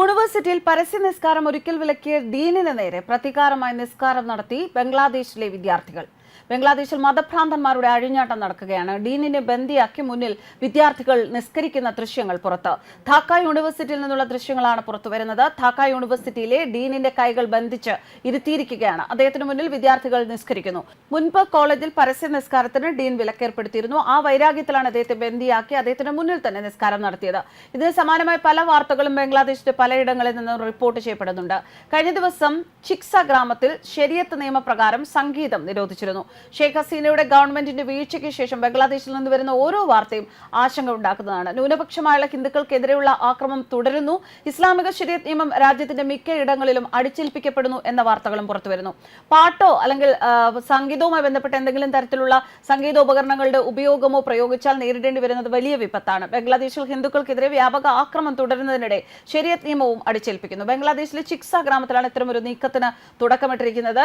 യൂണിവേഴ്സിറ്റിയിൽ പരസ്യ നിസ്കാരം ഒരിക്കൽ വിലക്കിയ ഡീനിന് നേരെ പ്രതികാരമായി നിസ്കാരം നടത്തി ബംഗ്ലാദേശിലെ വിദ്യാർത്ഥികൾ. ബംഗ്ലാദേശിൽ മതഭ്രാന്തന്മാരുടെ അഴിഞ്ഞാട്ടം നടക്കുകയാണ്. ഡീനിനെ ബന്ദിയാക്കി മുന്നിൽ വിദ്യാർത്ഥികൾ നിസ്കരിക്കുന്ന ദൃശ്യങ്ങൾ പുറത്ത്. ധാക്ക യൂണിവേഴ്സിറ്റിയിൽ നിന്നുള്ള ദൃശ്യങ്ങളാണ് പുറത്തുവരുന്നത് ധാക്ക യൂണിവേഴ്സിറ്റിയിലെ ഡീനിന്റെ കൈകൾ ബന്ധിച്ച് ഇരുത്തിയിരിക്കുകയാണ്. അദ്ദേഹത്തിന് മുന്നിൽ വിദ്യാർത്ഥികൾ നിസ്കരിക്കുന്നു. മുൻപ് കോളേജിൽ പരസ്യ നിസ്കാരത്തിന് ഡീൻ വിലക്കേർപ്പെടുത്തിയിരുന്നു. ആ വൈരാഗ്യത്തിലാണ് അദ്ദേഹത്തെ ബന്ദിയാക്കി അദ്ദേഹത്തിന് മുന്നിൽ തന്നെ നിസ്കാരം നടത്തിയത്. ഇതിന് സമാനമായ പല വാർത്തകളും ബംഗ്ലാദേശിന്റെ പലയിടങ്ങളിൽ നിന്നും റിപ്പോർട്ട് ചെയ്യപ്പെടുന്നുണ്ട്. കഴിഞ്ഞ ദിവസം ചിക്സ ഗ്രാമത്തിൽ ശരിയത്ത് നിയമപ്രകാരം സംഗീതം നിരോധിച്ചിരുന്നു. ഷെയ്ഖ് ഹസീനയുടെ ഗവൺമെന്റിന്റെ വീഴ്ചയ്ക്ക് ശേഷം ബംഗ്ലാദേശിൽ നിന്ന് വരുന്ന ഓരോ വാർത്തയും ആശങ്ക ഉണ്ടാക്കുന്നതാണ്. ന്യൂനപക്ഷമായുള്ള ഹിന്ദുക്കൾക്കെതിരെയുള്ള ആക്രമണം തുടരുന്നു. ഇസ്ലാമിക ശരീരത് നിയമം രാജ്യത്തിന്റെ മിക്ക ഇടങ്ങളിലും അടിച്ചേൽപ്പിക്കപ്പെടുന്നു എന്ന വാർത്തകളും പുറത്തുവരുന്നു. പാട്ടോ അല്ലെങ്കിൽ സംഗീതവുമായി ബന്ധപ്പെട്ട എന്തെങ്കിലും തരത്തിലുള്ള സംഗീതോപകരണങ്ങളുടെ ഉപയോഗമോ പ്രയോഗിച്ചാൽ നേരിടേണ്ടി വരുന്നത് വലിയ വിപത്താണ്. ബംഗ്ലാദേശിൽ ഹിന്ദുക്കൾക്കെതിരെ വ്യാപക ആക്രമണം തുടരുന്നതിനിടെ ശരീരത് നിയമവും അടിച്ചേൽപ്പിക്കുന്നു. ബംഗ്ലാദേശിലെ ചിക്സ ഗ്രാമത്തിലാണ് ഇത്തരമൊരു നീക്കത്തിന് തുടക്കമിട്ടിരിക്കുന്നത്.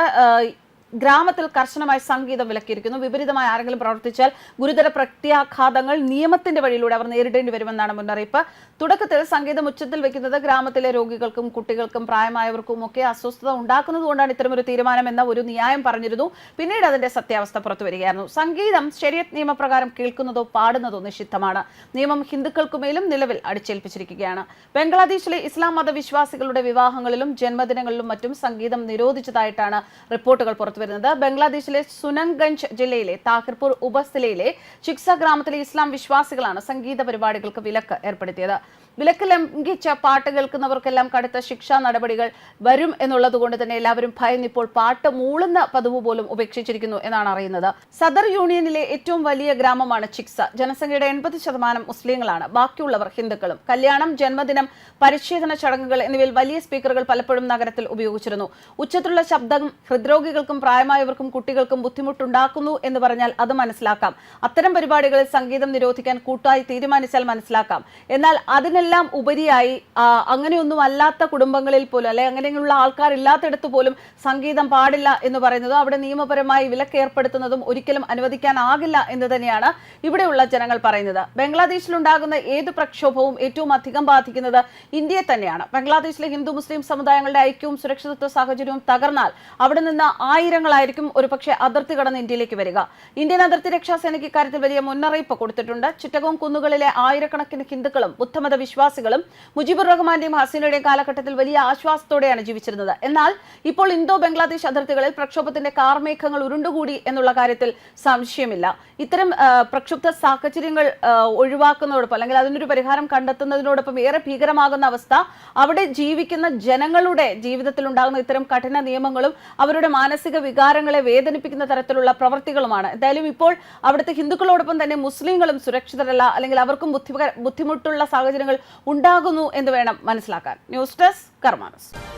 ഗ്രാമത്തിൽ കർശനമായി സംഗീതം വിലക്കിയിരിക്കുന്നു. വിപരീതമായി ആരെങ്കിലും പ്രവർത്തിച്ചാൽ ഗുരുതര പ്രത്യാഘാതങ്ങൾ നിയമത്തിന്റെ വഴിയിലൂടെ അവർ നേരിടേണ്ടി വരുമെന്നാണ് മുന്നറിയിപ്പ്. തുടക്കത്തിൽ സംഗീതം ഉച്ചത്തിൽ വെക്കുന്നത് ഗ്രാമത്തിലെ രോഗികൾക്കും കുട്ടികൾക്കും പ്രായമായവർക്കും ഒക്കെ അസ്വസ്ഥത ഉണ്ടാക്കുന്നതുകൊണ്ടാണ് ഇത്തരമൊരു തീരുമാനം എന്ന ഒരു ന്യായം പറഞ്ഞിരുന്നു. പിന്നീട് അതിന്റെ സത്യാവസ്ഥ പുറത്തു വരികയായിരുന്നു. സംഗീതം ശരീരത്ത് നിയമപ്രകാരം കേൾക്കുന്നതോ പാടുന്നതോ നിഷിദ്ധമാണ്. നിയമം ഹിന്ദുക്കൾക്കുമേലും നിലവിൽ അടിച്ചേൽപ്പിച്ചിരിക്കുകയാണ്. ബംഗ്ലാദേശിലെ ഇസ്ലാം മതവിശ്വാസികളുടെ വിവാഹങ്ങളിലും ജന്മദിനങ്ങളിലും മറ്റും സംഗീതം നിരോധിച്ചതായിട്ടാണ് റിപ്പോർട്ടുകൾ പുറത്തുവരുന്നത് ബംഗ്ലാദേശിലെ സുനൻഗഞ്ച് ജില്ലയിലെ താഹിർപൂർ ഉപസ്ഥിലയിലെ ചിക്സ ഗ്രാമത്തിലെ ഇസ്ലാം വിശ്വാസികളാണ് സംഗീത പരിപാടികൾക്ക് വിലക്ക് ഏർപ്പെടുത്തിയത്. വിലക്ക് ലംഘിച്ച പാട്ട് കേൾക്കുന്നവർക്കെല്ലാം കടുത്ത ശിക്ഷാ നടപടികൾ വരും എന്നുള്ളത് കൊണ്ട് തന്നെ എല്ലാവരും ഭയന്നിപ്പോൾ പാട്ട് മൂളുന്ന പതിവ് പോലും ഉപേക്ഷിച്ചിരിക്കുന്നു എന്നാണ് അറിയുന്നത്. സദർ യൂണിയനിലെ ഏറ്റവും വലിയ ഗ്രാമമാണ് ചിക്സ. ജനസംഖ്യയുടെ എൺപത് ശതമാനം മുസ്ലിങ്ങളാണ്. ബാക്കിയുള്ളവർ ഹിന്ദുക്കളും. കല്യാണം ജന്മദിനം പരിച്ഛേദന ചടങ്ങുകൾ എന്നിവയിൽ വലിയ സ്പീക്കറുകൾ പലപ്പോഴും നഗരത്തിൽ ഉപയോഗിച്ചിരുന്നു. ഉച്ചത്തിലുള്ള ശബ്ദം ഹൃദ്രോഗികൾക്കും പ്രായമായവർക്കും കുട്ടികൾക്കും ബുദ്ധിമുട്ടുണ്ടാക്കുന്നു എന്ന് പറഞ്ഞാൽ അത് മനസ്സിലാക്കാം. അത്തരം പരിപാടികളിൽ സംഗീതം നിരോധിക്കാൻ കൂട്ടായി തീരുമാനിച്ചാൽ മനസ്സിലാക്കാം. എന്നാൽ അതിനെല്ലാം ഉപരിയായി അങ്ങനെയൊന്നും അല്ലാത്ത കുടുംബങ്ങളിൽ പോലും അല്ലെ അങ്ങനെയുള്ള ആൾക്കാർ ഇല്ലാത്തടത്ത് പോലും സംഗീതം പാടില്ല എന്ന് പറയുന്നത് അവിടെ നിയമപരമായി വിലക്ക് ഏർപ്പെടുത്തുന്നതും ഒരിക്കലും അനുവദിക്കാനാകില്ല എന്ന് തന്നെയാണ് ഇവിടെയുള്ള ജനങ്ങൾ പറയുന്നത്. ബംഗ്ലാദേശിലുണ്ടാകുന്ന ഏത് പ്രക്ഷോഭവും ഏറ്റവും അധികം ബാധിക്കുന്നത് ഇന്ത്യയെ തന്നെയാണ്. ബംഗ്ലാദേശിലെ ഹിന്ദു മുസ്ലിം സമുദായങ്ങളുടെ ഐക്യവും സുരക്ഷിതത്വ സാഹചര്യവും തകർന്നാൽ അവിടെ നിന്ന് ആയിരങ്ങളായിരിക്കും ഒരുപക്ഷെ അതിർത്തി കടന്ന് ഇന്ത്യയിലേക്ക് വരിക. ഇന്ത്യൻ അതിർത്തി രക്ഷാസേനയ്ക്ക് ഇക്കാര്യത്തിൽ വലിയ മുന്നറിയിപ്പ് കൊടുത്തിട്ടുണ്ട്. ചിറ്റകോം കുന്നുകളിലെ ആയിരക്കണക്കിന് ഹിന്ദുക്കളും ബുദ്ധമത വിശ്വാസികളും മുജിബുർ റഹ്മാന്റെയും ഹസീനയുടെയും കാലഘട്ടത്തിൽ വലിയ ആശ്വാസത്തോടെയാണ് ജീവിച്ചിരുന്നത്. എന്നാൽ ഇപ്പോൾ ഇന്തോ ബംഗ്ലാദേശ് അതിർത്തികളിൽ പ്രക്ഷോഭത്തിന്റെ കാർമേഘങ്ങൾ ഉരുണ്ടുകൂടി എന്നുള്ള കാര്യത്തിൽ സംശയമില്ല. ഇത്തരം പ്രക്ഷുബ്ധ സാഹചര്യങ്ങൾ ഒഴിവാക്കുന്നതോടൊപ്പം അല്ലെങ്കിൽ അതിനൊരു പരിഹാരം കണ്ടെത്തുന്നതിനോടൊപ്പം ഏറെ ഭീകരമാകുന്ന അവസ്ഥ അവിടെ ജീവിക്കുന്ന ജനങ്ങളുടെ ജീവിതത്തിൽ ഉണ്ടാകുന്ന ഇത്തരം കഠിന നിയമങ്ങളും അവരുടെ മാനസിക വികാരങ്ങളെ വേദനിപ്പിക്കുന്ന തരത്തിലുള്ള പ്രവൃത്തികളുമാണ് എന്തായാലും ഇപ്പോൾ അവിടുത്തെ ഹിന്ദുക്കളോടൊപ്പം തന്നെ മുസ്ലിങ്ങളും സുരക്ഷിതരല്ല അല്ലെങ്കിൽ അവർക്കും ബുദ്ധിമുട്ടുള്ള സാഹചര്യങ്ങൾ ഉണ്ടാകുന്നു എന്ന് വേണം മനസ്സിലാക്കാൻ. News desk കർമാനസ്.